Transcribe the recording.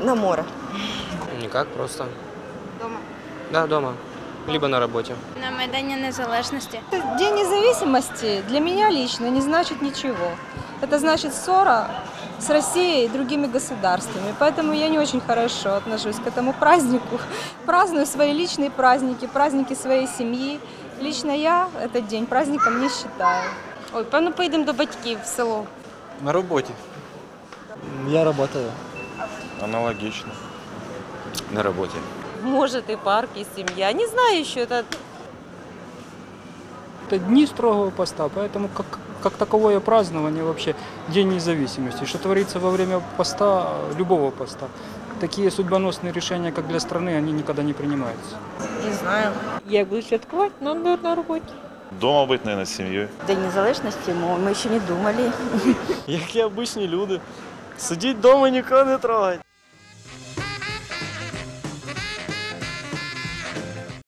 На море. Никак, просто. Дома. Да, дома. Либо на работе. На Майдані Незалежності. День независимости для меня лично не значит ничего. Это значит ссора с Россией и другими государствами. Поэтому я не очень хорошо отношусь к этому празднику. Праздную свои личные праздники, праздники своей семьи. Лично я этот день праздником не считаю. Ой, певно, поїдемо до батьків в село. На роботі. Я работаю. Аналогічно. На работе. Может, и парк, и семья. Не знаю еще, это Это дни строгого поста, поэтому как, как таковое празднование вообще День независимости. Что творится во время поста, любого поста, такие судьбоносные решения, как для страны, они никогда не принимаются. не знаю. Як буду святкувати? Ну, на, на роботі. Дома бути, наверное, з сім'єю. День незалежності, ну, ми ще не думали. Як і обичні люди. Сидіть вдома, нікого не трогать.